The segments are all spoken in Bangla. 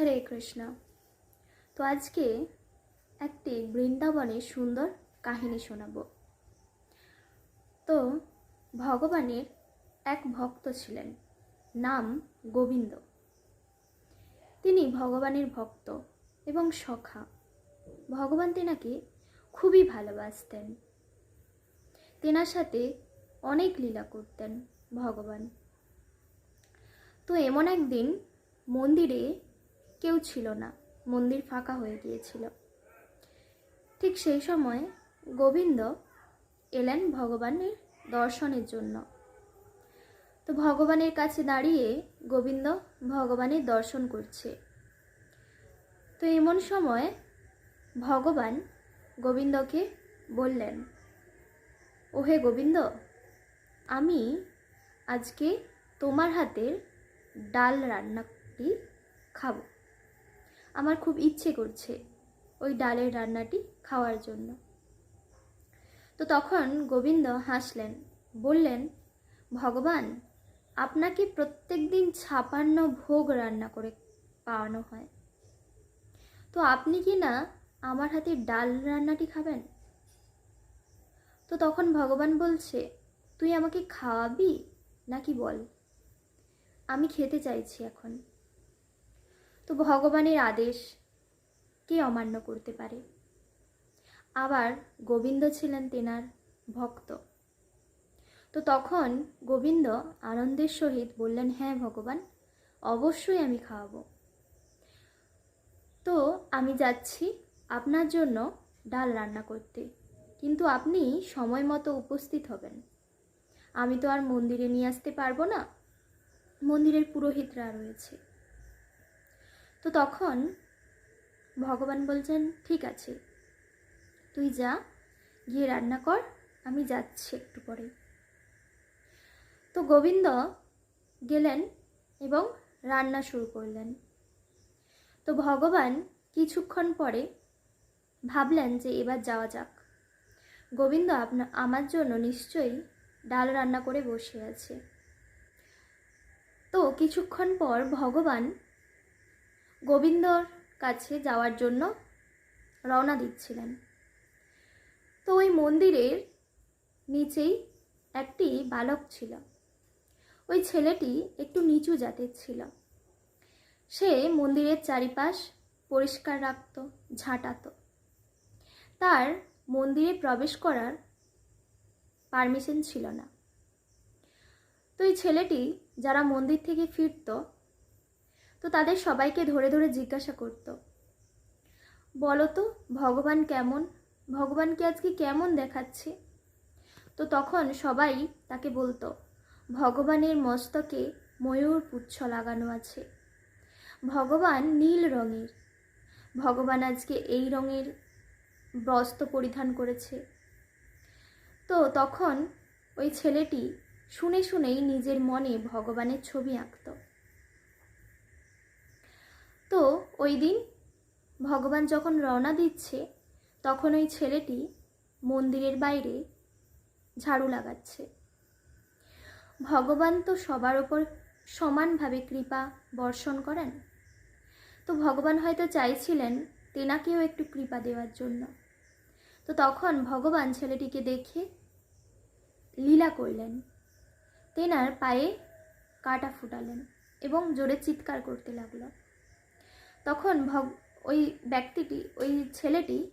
হরে কৃষ্ণ। তো আজকে একটি বৃন্দাবনের সুন্দর কাহিনী শোনাব। তো ভগবানের এক ভক্ত ছিলেন, নাম গোবিন্দ। তিনি ভগবানের ভক্ত এবং সখা। ভগবান তেনাকে খুবই ভালোবাসতেন। তেনার সাথে অনেক লীলা করতেন ভগবান। তো এমন একদিন মন্দিরে কেউ ছিল না। মন্দির ফাঁকা হয়ে গিয়েছিল। ঠিক সেই সময় গোবিন্দ এলেন ভগবানের দর্শনের জন্য। তো ভগবানের কাছে দাঁড়িয়ে গোবিন্দ ভগবানের দর্শন করছে। তো এমন সময় ভগবান গোবিন্দকে বললেন, ওহে গোবিন্দ, আমি আজকে তোমার হাতের ডাল রান্নাটি খাব। আমার খুব ইচ্ছে করছে ওই ডালের রান্নাটি খাওয়ার জন্য। তো তখন গোবিন্দ হাসলেন, বললেন, ভগবান, আপনাকে প্রত্যেক দিন ছাপান্ন ভোগ রান্না করে পাওয়ানো হয়। তো আপনি কি না আমার হাতে ডাল রান্নাটি খাবেন? তো তখন ভগবান বলছে, তুই আমাকে খাওয়াবি? নাকি বল? আমি খেতে চাইছি এখন। তো ভগবানের আদেশ কে অমান্য করতে পারে? আবার গোবিন্দ ছিলেন তেনার ভক্ত। তো তখন গোবিন্দ আনন্দের সহিত বললেন হ্যাঁ ভগবান, অবশ্যই আমি খাওয়াবো। তো আমি যাচ্ছি আপনার জন্য ডাল রান্না করতে। কিন্তু আপনি সময় মতো উপস্থিত হবেন। আমি তো আর মন্দিরে নিয়ে আসতে পারব না। মন্দিরের পুরোহিতরা রয়েছে। তো তখন ভগবান বলছেন, ঠিক আছে, তুই যা, গিয়ে রান্না কর, আমি যাচ্ছি একটু পরে। তো গোবিন্দ গেলেন এবং রান্না শুরু করলেন। তো ভগবান কিছুক্ষণ পরে ভাবলেন যে এবার যাওয়া যাক। গোবিন্দ আপনা, আমার জন্য নিশ্চয়ই ডাল রান্না করে বসে আছে। তো কিছুক্ষণ পর ভগবান গোবিন্দর কাছে যাওয়ার জন্য রওনা দিচ্ছিলেন। তো ওই মন্দিরের নিচেই একটি বালক ছিল। ওই ছেলেটি একটু নিচু জাতের ছিল। সে মন্দিরের চারিপাশ পরিষ্কার রাখত, ঝাঁটাতো। তার মন্দিরে প্রবেশ করার পারমিশন ছিল না। তো এই ছেলেটি যারা মন্দির থেকে ফিরত তো তাদের সবাইকে ধরে ধরে জিজ্ঞাসা করত। বলো তো ভগবান কেমন? ভগবানকে আজকে কেমন দেখাচ্ছে? তো তখন সবাই তাকে বলতো, ভগবানের মস্তকে ময়ূর পুচ্ছ লাগানো আছে। ভগবান নীল রঙের। ভগবান আজকে এই রঙের বস্ত্র পরিধান করেছে। তো তখন ওই ছেলেটি শুনে শুনেই নিজের মনে ভগবানের ছবি আঁকত। তো ওই দিন ভগবান যখন রওনা দিচ্ছে, তখন ওই ছেলেটি মন্দিরের বাইরে ঝাড়ু লাগাচ্ছে। ভগবান তো সবার ওপর সমানভাবে কৃপা বর্ষণ করেন। তো ভগবান হয়তো চাইছিলেন তেনাকেও একটু কৃপা দেওয়ার জন্য। তো তখন ভগবান ছেলেটিকে দেখে লীলা করলেন। তেনার পায়ে কাটা ফুটালেন এবং জোরে চিৎকার করতে লাগল। তখন ভগ, ওই ব্যক্তিটি, ওই ছেলেটি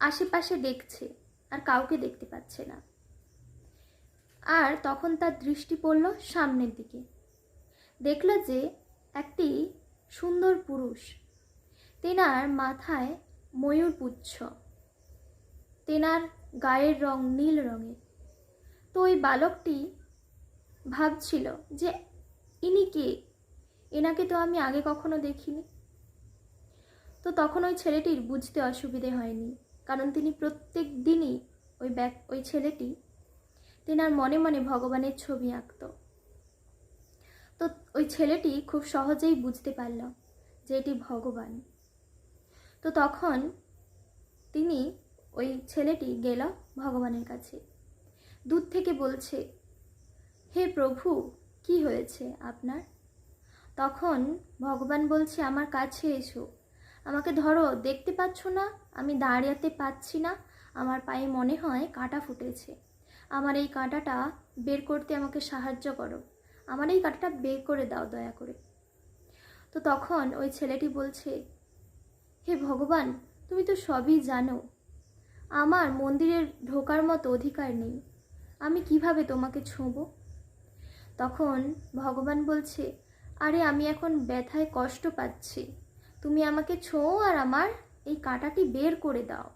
আশেপাশে দেখছে, আর কাউকে দেখতে পাচ্ছে না। আর তখন তার দৃষ্টি পড়ল সামনের দিকে। দেখল যে একটি সুন্দর পুরুষ। তেনার মাথায় ময়ূর পুচ্ছ। তেনার গায়ের রং নীল রঙের। তো ওই বালকটি ভাবছিল যে ইনি কে? এনাকে তো আমি আগে কখনো দেখিনি। তো তখন ওই ছেলেটির বুঝতে অসুবিধে হয়নি, কারণ তিনি প্রত্যেক দিনই ওই ব্যাগ ওই ছেলেটি তেনার মনে মনে ভগবানের ছবি আঁকত। তো ওই ছেলেটি খুব সহজেই বুঝতে পারল যে এটি ভগবান। তো তখন তিনি ওই ছেলেটি গেল ভগবানের কাছে। দূর থেকে বলছে, হে প্রভু, কি হয়েছে আপনার? তখন ভগবান বলছে, আমার কাছে এসো। আমাকে ধরো, দেখতে পাচ্ছ না? আমি দাঁড়াতে পাচ্ছি না। আমার পায়ে মনে হয় কাঁটা ফুটেছে। আমার এই কাঁটাটা বের করতে আমাকে সাহায্য করো। আমার এই কাঁটাটা বের করে দাও দয়া করে। তো তখন ওই ছেলেটি বলছে, হে ভগবান, তুমি তো সবই জানো। আমার মন্দিরে ঢোকার মতো অধিকার নেই। আমি কীভাবে তোমাকে ছোঁবো? তখন ভগবান বলছে আরে আমি এখন ব্যথায় কষ্ট পাচ্ছি। তুমি আমাকে ছোঁও আর আমার এই কাঁটাটি বের করে দাও।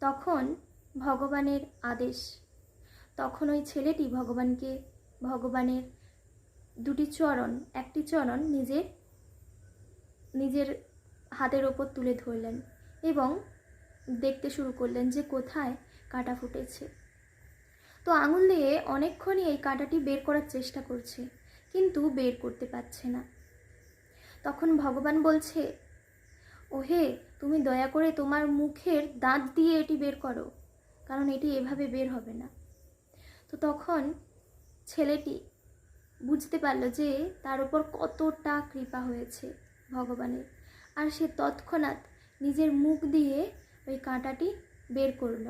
তখন ভগবানের আদেশ। তখন ওই ছেলেটি ভগবানকে, ভগবানের দুটি চরণ, একটি চরণ নিজের নিজের হাতের ওপর তুলে ধরলেন এবং দেখতে শুরু করলেন যে কোথায় কাঁটা ফুটেছে। তো আঙুল দিয়ে অনেকক্ষণই এই কাঁটাটি বের করার চেষ্টা করছে। কিন্তু বের করতে পারছে না। তখন ভগবান বলছে, ওহে, তুমি দয়া করে তোমার মুখের দাঁত দিয়ে এটি বের করো, কারণ এটি এভাবে বের হবে না। তো তখন ছেলেটি বুঝতে পারল যে তার উপর কতটা কৃপা হয়েছে ভগবানের। আর সে তৎক্ষণাৎ নিজের মুখ দিয়ে ওই কাঁটাটি বের করল।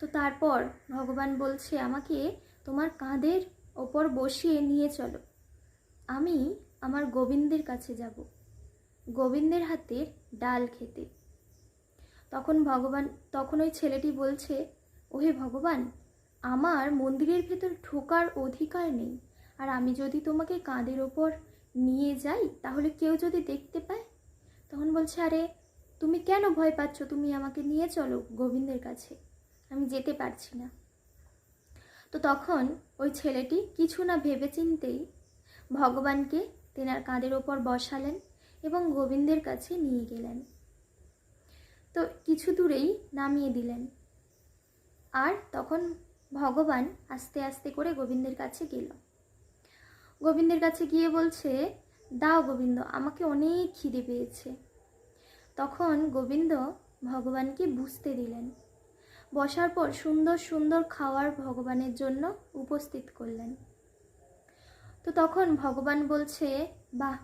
তো তারপর ভগবান বলছে, আমাকে তোমার কাঁধের ওপর বসিয়ে নিয়ে চলো। আমি আমার গোবিন্দের কাছে যাব। গোবিন্দের হাতের ডাল খেতে। তখন ভগবান, তখন ওই ছেলেটি বলছে, ওহে ভগবান, আমার মন্দিরের ভেতর ঢোকার অধিকার নেই। আর আমি যদি তোমাকে কাঁধের ওপর নিয়ে যাই, তাহলে কেউ যদি দেখতে পায়? তখন বলছে, আরে, তুমি কেন ভয় পাচ্ছ? তুমি আমাকে নিয়ে চলো গোবিন্দের কাছে। আমি যেতে পারছি না। তো তখন ওই ছেলেটি কিছু না ভেবে চিনতেই ভগবানকে তেনার কাঁধের ওপর বসালেন এবং গোবিন্দের কাছে নিয়ে গেলেন। তো কিছু দূরেই নামিয়ে দিলেন। আর তখন ভগবান আস্তে আস্তে করে গোবিন্দের কাছে গেল। গোবিন্দের কাছে গিয়ে বলছে, দাও গোবিন্দ, আমাকে অনেক খিদে পেয়েছে। তখন গোবিন্দ ভগবানকে বুঝতে দিলেন। বসার পর সুন্দর সুন্দর খাওয়ার ভগবানের জন্য উপস্থিত করলেন। তো তখন ভগবান বলছে, বাহ,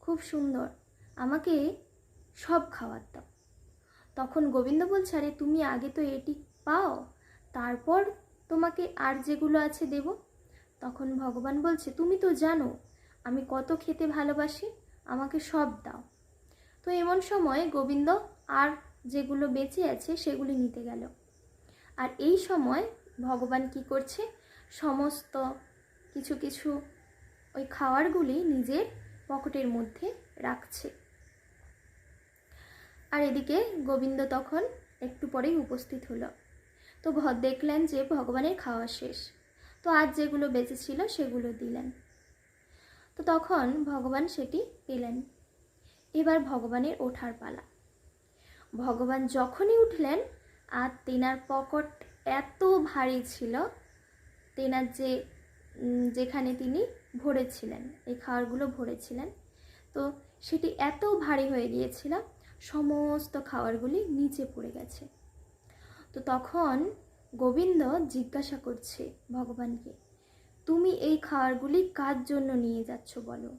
খুব সুন্দর, আমাকে সব খাবার দাও। তখন গোবিন্দ বলছে, আরে, তুমি আগে তো এটি পাও, তারপর তোমাকে আর যেগুলো আছে দেব। তখন ভগবান বলছে, তুমি তো জানো, আমি কত খেতে ভালোবাসি, আমাকে সব দাও। তো এমন সময় গোবিন্দ আর যেগুলো বেঁচে আছে সেগুলি নিতে গেল। আর এই সময় ভগবান কি করছে? সমস্ত কিছু কিছু ওই খাওয়ারগুলি নিজের পকেটের মধ্যে রাখছে। আর এদিকে গোবিন্দ তখন একটু পরেই উপস্থিত হলো। তো দেখলেন যে ভগবানের খাওয়া শেষ। তো আজ যেগুলো বেঁচে ছিল সেগুলো দিলেন। তো তখন ভগবান সেটি পেলেন। এবার ভগবানের ওঠার পালা। ভগবান যখনই উঠলেন আর তেনার পকেট এত ভারী ছিল, তেনার যে যেখানে তিনি ভরেছিলেন, এই খাবারগুলো ভরেছিলেন, তো সেটি এত ভারী হয়ে গিয়েছিল, সমস্ত খাবারগুলি নিচে পড়ে গেছে। তো তখন গোবিন্দ জিজ্ঞাসা করছে ভগবানকে, তুমি এই খাবারগুলি কার জন্য নিয়ে যাচ্ছ বলো?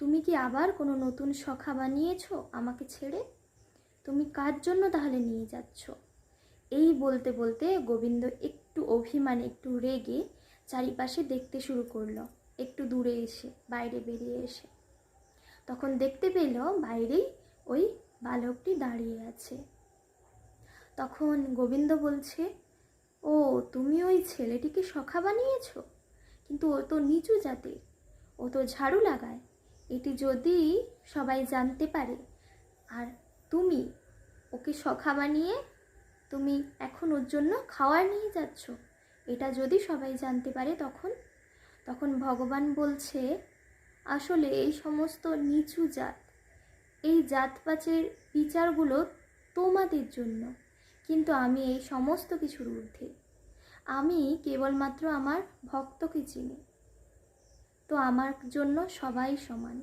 তুমি কি আবার কোনো নতুন সখা বানিয়েছ আমাকে ছেড়ে? তুমি কার জন্য তাহলে নিয়ে যাচ্ছ? এই বলতে বলতে গোবিন্দ একটু অভিমানে, একটু রেগে চারিপাশে দেখতে শুরু করল। একটু দূরে এসে, বাইরে বেরিয়ে এসে। তখন দেখতে পেল বাইরেই ওই বালকটি দাঁড়িয়ে আছে। তখন গোবিন্দ বলছে, ও, তুমি ওই ছেলেটিকে সখা বানিয়েছো? কিন্তু ও তো নিচু জাতির, ও তো ঝাড়ু লাগায়। এটি যদি সবাই জানতে পারে, আর তুমি ওকে সখা বানিয়ে তুমি এখন ওর জন্য খাওয়ার নিয়ে যাচ্ছ। এটা যদি সবাই জানতে পারে তখন। তখন ভগবান বলছে, আসলে এই সমস্ত নিচু জাত, এই জাতপাচের বিচারগুলো তোমাদের জন্য। কিন্তু আমি এই সমস্ত কিছুর ঊর্ধ্বে। আমি কেবলমাত্র আমার ভক্তকে চিনি। তো আমার জন্য সবাই সমান।